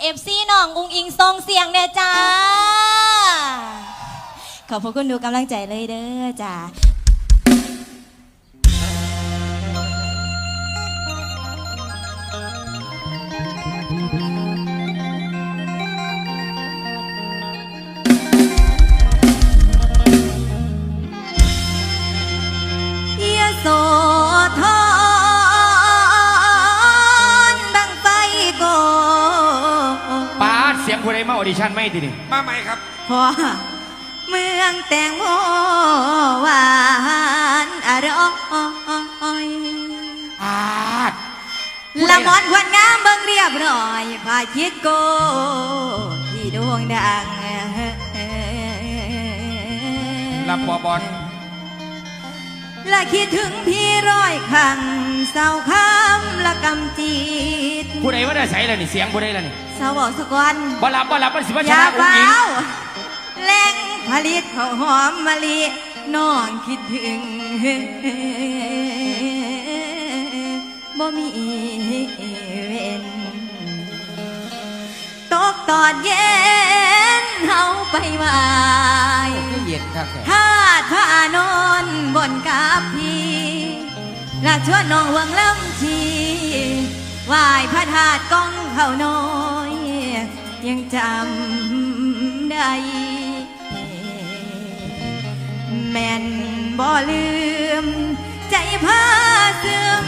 เอฟซีน้องอุงอิงทรงเสียงเนี่ยจ้า ขอบพระคุณดูกำลังใจเลยเด้อจ้า ออดิชั่นไม่ทีนี่มาใหม่ครับ พอเมืองแตงโมหวานอร่อยป้าดละมอนควันงามเบิ่งเรียบร้อยพาคิดโกที่ดวงดังลำปอบอลและคิดถึงพี่ร้อยขังเศร้าคำละกำจิตผู้ใดว่าได้ใส่แล้วนี่เสียงผู้ใดแล้วนี่ เศร้าบอกสกวันบ่รับบ่รับมันสิว่าอชย่านะอุ้งเฝ้าอิงแหล่งผลิตข้าวหอมมะลิน้องคิดถึงบ่มีเว้นตกตอนเย็นเฮาไปไหวเย็นครับแกถ้าถ้านอนบนกับพี่และชวนน้องวังลำชีไหวายพระธาตุกองเขาน้อย ยังจำได้ แม่นบ่ลืม ใจพาเสื่อม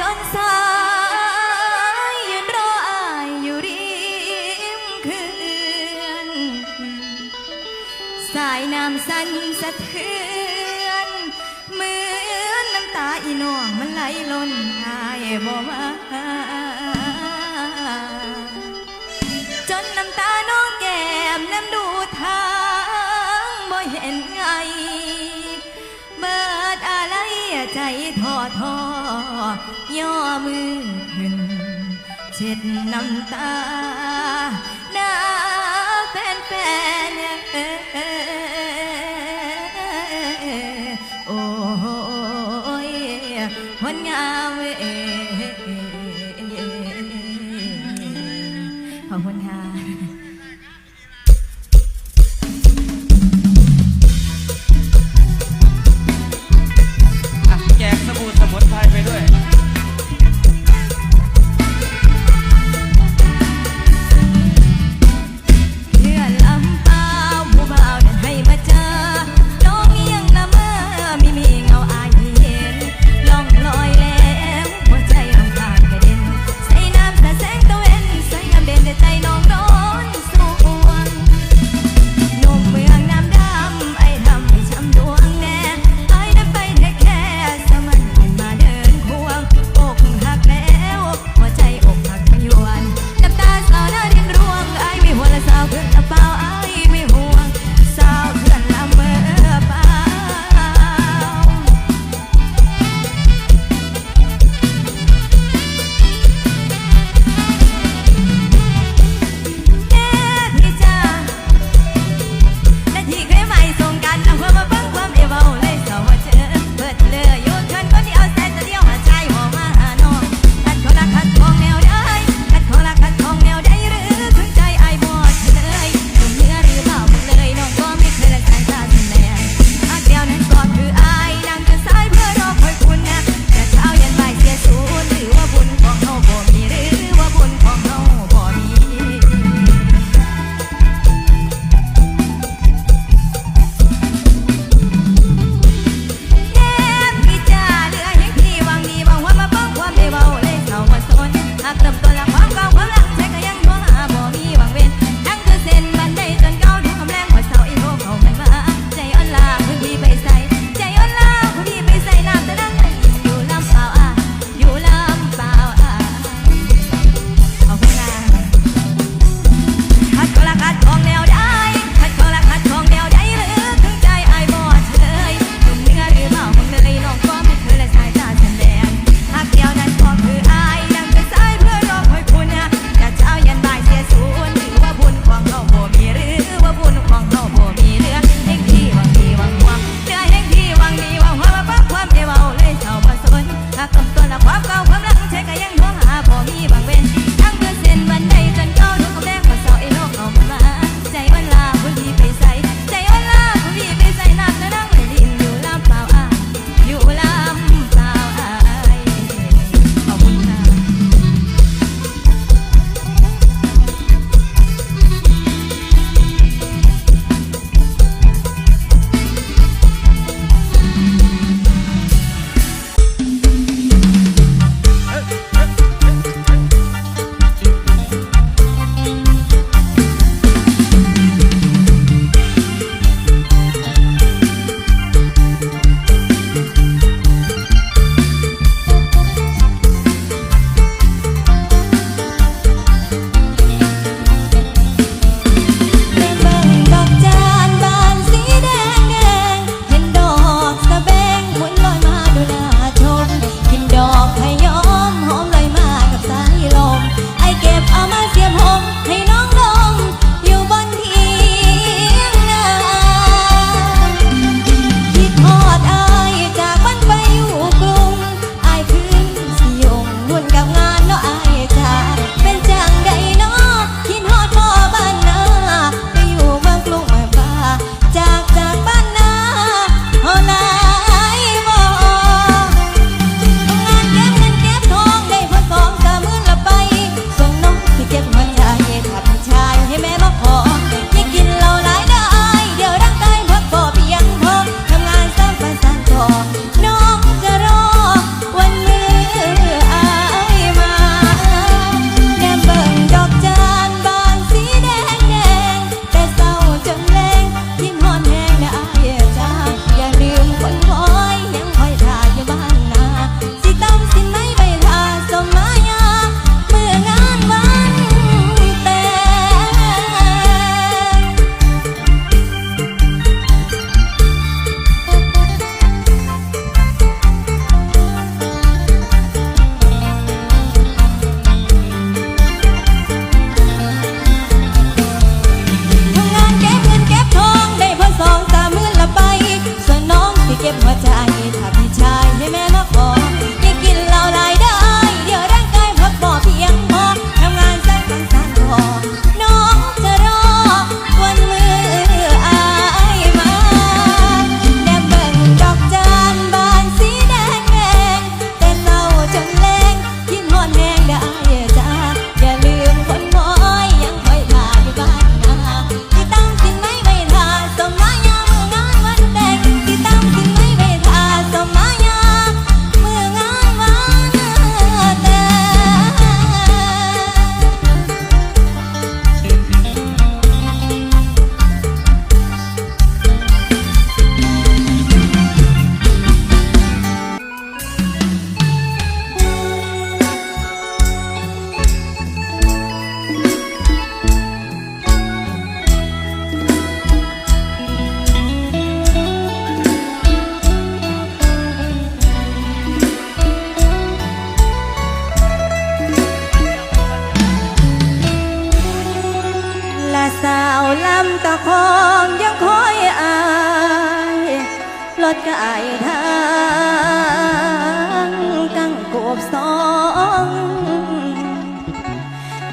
จนสายยืนรออายอยู่ริมเขื่อนสายน้ำสั่นสะเทือนเหมือนน้ำตาอีน้องมันไหลล้นหายบ่มาจนน้ำตาน้องแก้มน้ำดู ท้อท้อย่อมือขึ้น เช็ดน้ำตา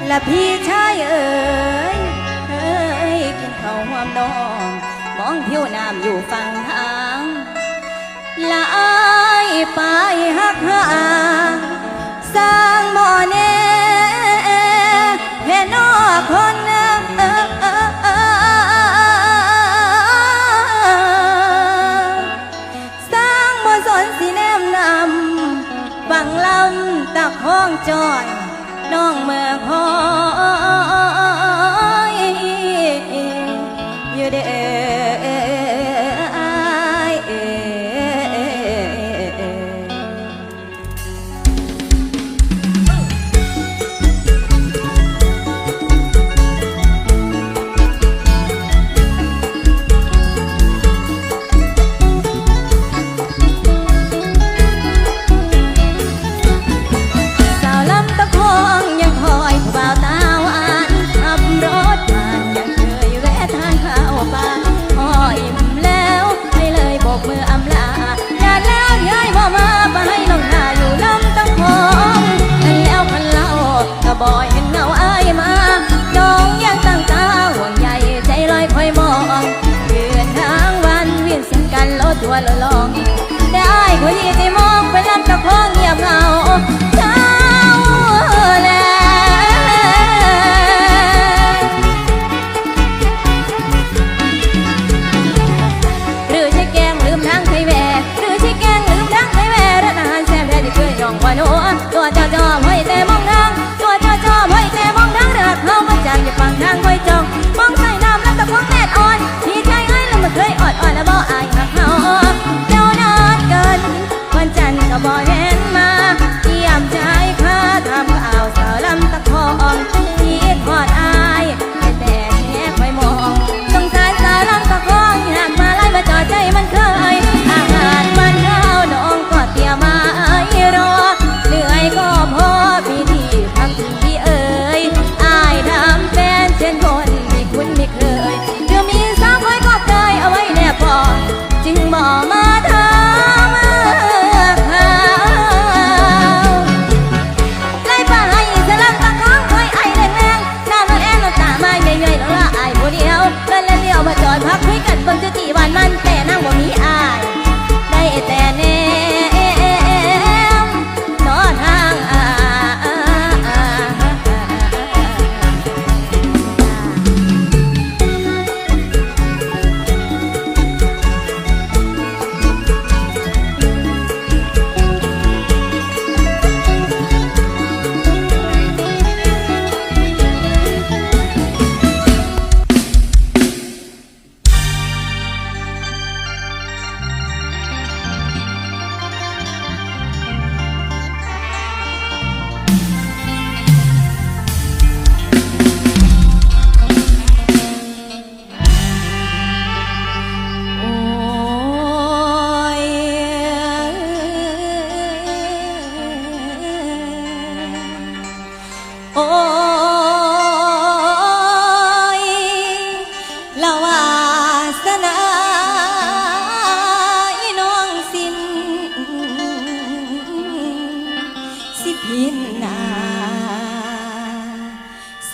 และพี่ชายเอ๋ยเอ้ยกินข้าวหวมดอง มองผิวน้ำอยู่ฝั่งทางละอายไปหักหาสร้างบ่อเน่แพ่นอคนสร้างบ่สนสีแนมนำฝั่งลำตักห้องจอย น้องเมืองหอ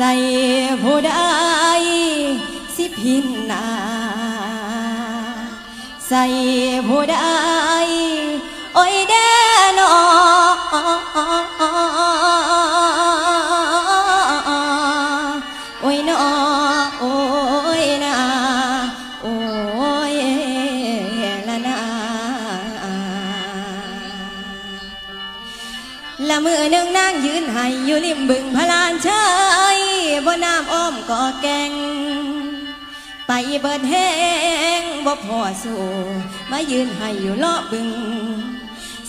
ใส่ผู้ใดสิพินนาใส่ผู้ใดโอ้ยเด้อนอโอยนอโอยนาโอ้ยละนาละมือหนึ่งนั่งยืนให้อยู่ริมบึงพลานเชย บ่น้ำอ้อมก็แกง ไปเบิดแห้งบ่พอสู่มายืนให้อยู่เลาะบึง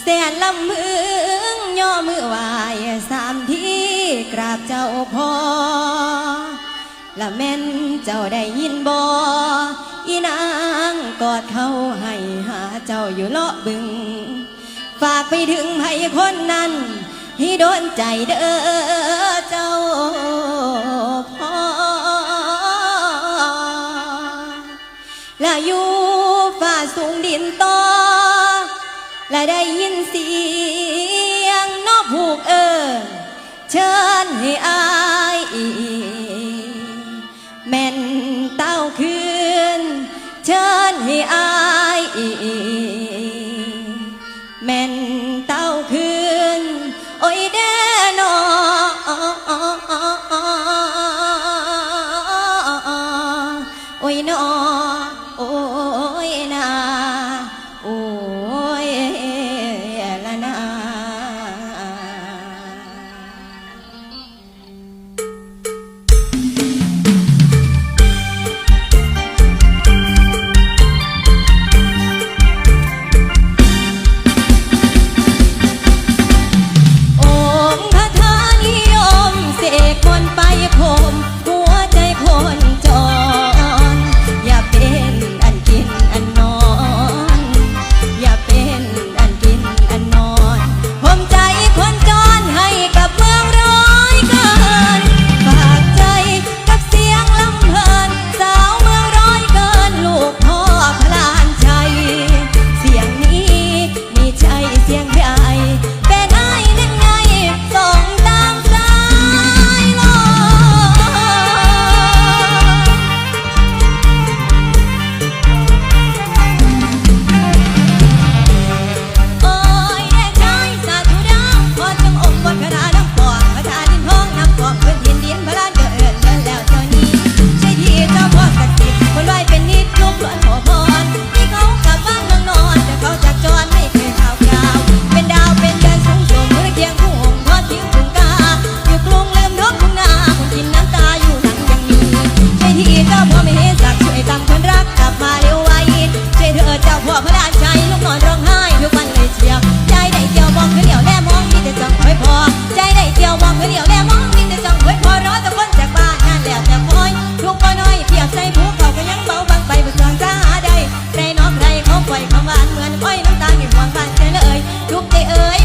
แสนลำมืองย่อมือวายสามที่กราบเจ้าพอละแม่นเจ้าได้ยินบออีนางกอดเขาให้หาเจ้าอยู่เลาะบึง ฝากไปถึงไผคนนั้นที่โดนใจเด้อ อยู่ฝ่าสูงดินต่อ และได้ยินเสียงนอกผูกเอิญเชิญให้อา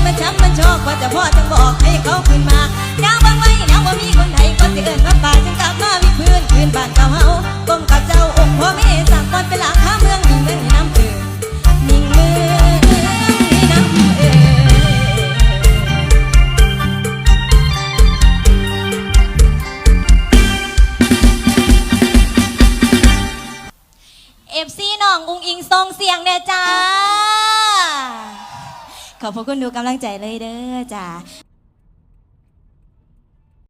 มาช้ำมันชอกว่าจะพ่อจะบอกให้เขาขึ้นมา คุณดูกำลังใจเลยเด้อจ้า